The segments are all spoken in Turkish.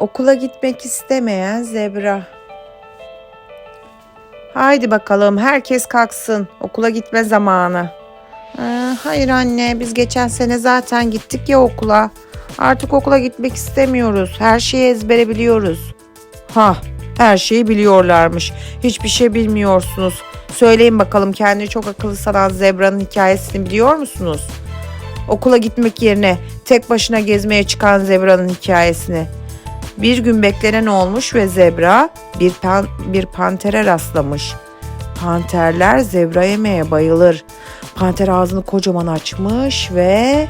Okula gitmek istemeyen zebra. Haydi bakalım herkes kalksın. Okula gitme zamanı. Ee, hayır anne biz geçen sene zaten gittik ya okula. Artık okula gitmek istemiyoruz. Her şeyi ezbere biliyoruz. Ha her şeyi biliyorlarmış. Hiçbir şey bilmiyorsunuz. Söyleyin bakalım kendini çok akıllı sanan zebranın hikayesini biliyor musunuz? Okula gitmek yerine tek başına gezmeye çıkan zebranın hikayesini. Bir gün beklenen olmuş ve zebra bir, pan, bir pantere rastlamış. Panterler zebra yemeye bayılır. Panter ağzını kocaman açmış ve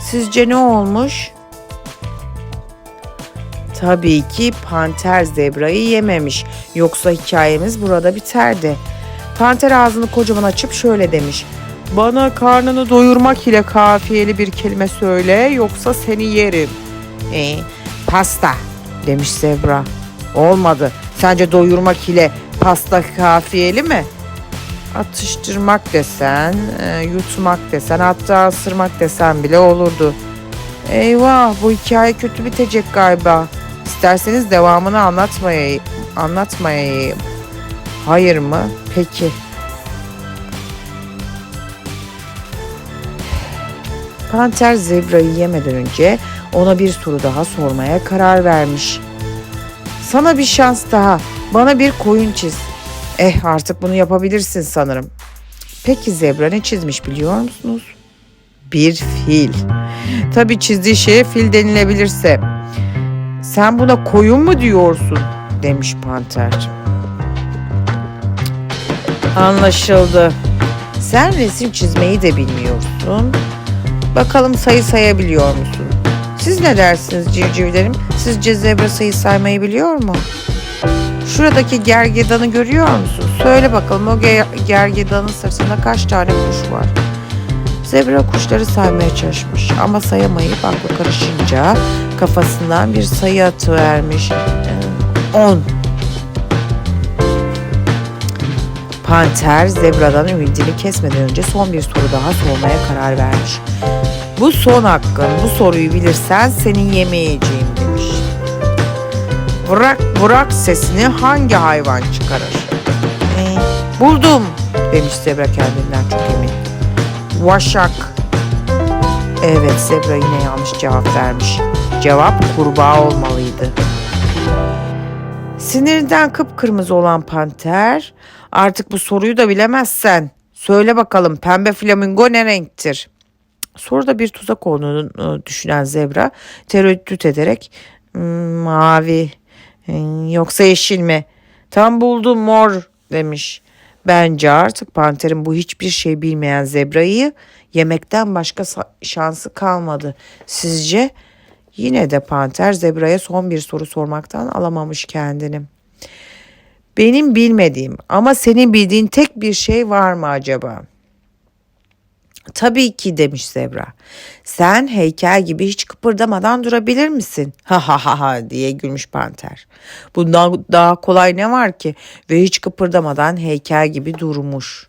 sizce ne olmuş? Tabii ki panter zebrayı yememiş. Yoksa hikayemiz burada biterdi. Panter ağzını kocaman açıp şöyle demiş. Bana karnını doyurmak ile kafiyeli bir kelime söyle yoksa seni yerim. E, pasta demiş zebra. Olmadı. Sence doyurmak ile pasta kafiyeli mi? Atıştırmak desen, e, yutmak desen, hatta ısırmak desen bile olurdu. Eyvah bu hikaye kötü bitecek galiba. İsterseniz devamını anlatmayayım. Anlatmayayım. Hayır mı? Peki. Panter zebrayı yemeden önce ona bir soru daha sormaya karar vermiş. Sana bir şans daha. Bana bir koyun çiz. Eh artık bunu yapabilirsin sanırım. Peki zebra ne çizmiş biliyor musunuz? Bir fil. Tabii çizdiği şeye fil denilebilirse. Sen buna koyun mu diyorsun? demiş panter. Anlaşıldı. Sen resim çizmeyi de bilmiyorsun. Bakalım sayı sayabiliyor musun? Siz ne dersiniz civcivlerim? Sizce zebra sayı saymayı biliyor mu? Şuradaki gergedanı görüyor musun? Söyle bakalım o ger- gergedanın sırtında kaç tane kuş var? Zebra kuşları saymaya çalışmış ama sayamayıp aklı karışınca kafasından bir sayı atıvermiş. 10. Panter zebradan ümidini kesmeden önce son bir soru daha sormaya karar vermiş. Bu son hakkın. Bu soruyu bilirsen seni yemeyeceğim demiş. Bırak bırak sesini hangi hayvan çıkarır? Ee, buldum demiş zebra kendinden çok emin. Vaşak. Evet zebra yine yanlış cevap vermiş. Cevap kurbağa olmalıydı. Sinirinden kıpkırmızı olan panter artık bu soruyu da bilemezsen söyle bakalım pembe flamingo ne renktir? Soruda bir tuzak olduğunu e, düşünen zebra tereddüt ederek "Hmm, mavi hmm, yoksa yeşil mi? Tam buldum mor demiş. Bence artık panterin bu hiçbir şey bilmeyen zebrayı yemekten başka şansı kalmadı. Sizce? Yine de panter zebraya son bir soru sormaktan alamamış kendini. Benim bilmediğim ama senin bildiğin tek bir şey var mı acaba? Tabii ki demiş zebra. Sen heykel gibi hiç kıpırdamadan durabilir misin? Ha ha ha ha diye gülmüş panter. Bundan daha kolay ne var ki? Ve hiç kıpırdamadan heykel gibi durmuş.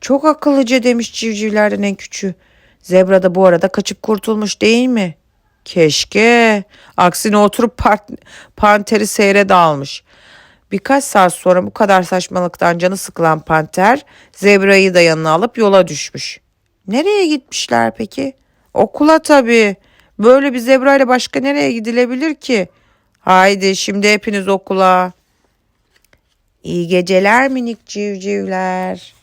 Çok akıllıca demiş civcivlerden en küçüğü. Zebra da bu arada kaçıp kurtulmuş değil mi? Keşke. Aksine oturup panteri seyre dalmış. Birkaç saat sonra bu kadar saçmalıktan canı sıkılan panter zebrayı da yanına alıp yola düşmüş. Nereye gitmişler peki? Okula tabii. Böyle bir zebrayla başka nereye gidilebilir ki? Haydi şimdi hepiniz okula. İyi geceler minik civcivler.